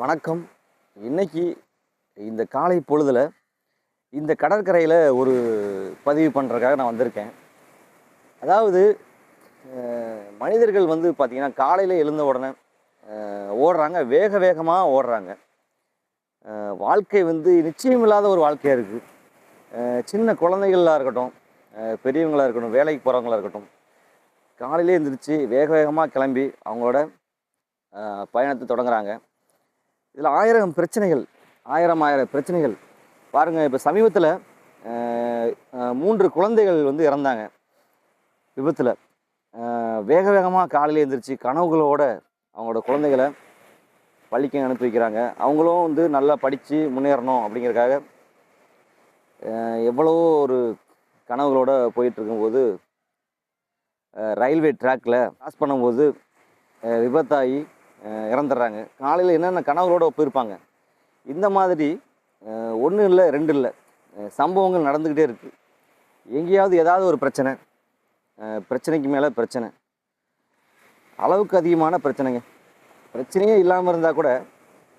வணக்கம். இன்னைக்கு இந்த காலை பொழுதில் இந்த கடற்கரையில் ஒரு பதிவு பண்ணுறதுக்காக நான் வந்திருக்கேன். அதாவது மனிதர்கள் வந்து பார்த்திங்கன்னா காலையில் எழுந்த உடனே ஓடுறாங்க. வேக வேகமாக ஓடுறாங்க. வாழ்க்கை வந்து நிச்சயமில்லாத ஒரு வாழ்க்கையாக இருக்குது சின்ன குழந்தைகளாக இருக்கட்டும் பெரியவங்களாக இருக்கட்டும் வேலைக்கு போகிறவங்களா இருக்கட்டும் காலையிலே எழுந்திரிச்சு வேக வேகமாக கிளம்பி அவங்களோட பயணத்தை தொடங்குறாங்க. இதில் ஆயிரம் பிரச்சனைகள் ஆயிரம் ஆயிரம் பிரச்சனைகள். பாருங்கள் இப்போ சமீபத்தில் மூன்று குழந்தைகள் வந்து இறந்தாங்க. விபத்தில். வேக வேகமாக காலையில் எழுந்திரிச்சு கனவுகளோட அவங்களோட குழந்தைகளை பள்ளிக்கு அனுப்பி வைக்கிறாங்க. அவங்களும் வந்து நல்லா படித்து முன்னேறணும் அப்படிங்கிறதுக்காக எவ்வளோ எவ்வளவோ ஒரு கனவுகளோட போயிட்டுருக்கும்போது ரயில்வே ட்ராக்கில் கிராஸ் பண்ணும்போது விபத்தாகி இறந்துடுறாங்க. காலையில் என்னென்ன கனவுகளோடு போயிருப்பாங்க? இந்த மாதிரி ஒன்று இல்லை ரெண்டு இல்லை. சம்பவங்கள் நடந்துக்கிட்டே இருக்குது எங்கேயாவது ஏதாவது ஒரு பிரச்சனை பிரச்சனைக்கு மேலே பிரச்சனை. அளவுக்கு அதிகமான பிரச்சனைங்க. பிரச்சனையே இல்லாமல் இருந்தால் கூட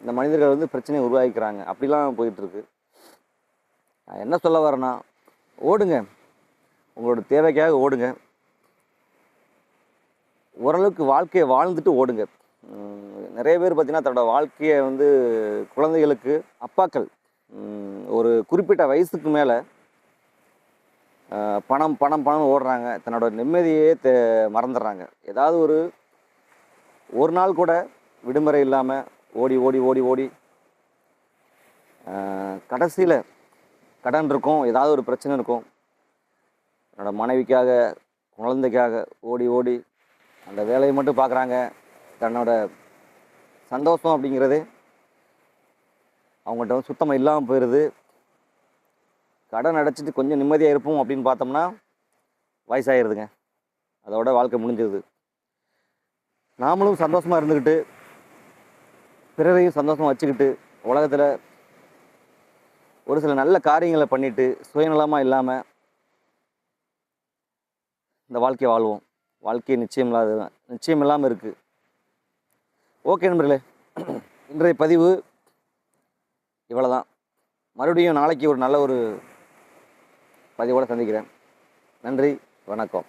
இந்த மனிதர்கள் வந்து பிரச்சனையை உருவாக்கிக்கிறாங்க. அப்படிலாம் போயிட்டுருக்கு. நான் என்ன சொல்ல வரேன்னா ஓடுங்க. உங்களோட தேவைக்காக ஓடுங்க. ஓரளவுக்கு வாழ்க்கையை வாழ்ந்துட்டு ஓடுங்க. நிறைய பேர் பார்த்திங்கன்னா தன்னோட வாழ்க்கையை வந்து குழந்தைகளுக்கு அப்பாக்கள் ஒரு குறிப்பிட்ட வயசுக்கு மேலே பணம் பணம் பணம் ஓடுறாங்க. தன்னோட நிம்மதியே தே மறந்துடுறாங்க. ஏதாவது ஒரு ஒரு நாள் கூட விடுமுறை இல்லாமல் ஓடி ஓடி ஓடி ஓடி கடைசியில் கடன் இருக்கும் ஏதாவது ஒரு பிரச்சனை இருக்கும். என்னோடய மனைவிக்காக குழந்தைக்காக ஓடி ஓடி அந்த வேலையை மட்டும் பார்க்குறாங்க. தன்னோட சந்தோஷம் அப்படிங்கிறது அவங்கள்ட்ட வந்து சுத்தமாக இல்லாமல் போயிடுது கடன் அடைச்சிட்டு கொஞ்சம் நிம்மதியாக இருப்போம் அப்படின்னு பார்த்தோம்னா வயசாகிடுதுங்க அதோட வாழ்க்கை முடிஞ்சிருது. நாமளும் சந்தோஷமாக இருந்துக்கிட்டு பிறரையும் சந்தோஷமாக வச்சுக்கிட்டு உலகத்தில் ஒரு சில நல்ல காரியங்களை பண்ணிவிட்டு சுயநலமாக இல்லாமல் இந்த வாழ்க்கையை வாழ்வோம். வாழ்க்கையை நிச்சயம் இல்லாத நிச்சயம் இல்லாமல் இருக்குது ஓகே நண்பர்களே இன்றைய பதிவு இவ்வளோதான் மறுபடியும் நாளைக்கு ஒரு நல்ல ஒரு பதிவோடு சந்திக்கிறேன். நன்றி வணக்கம்.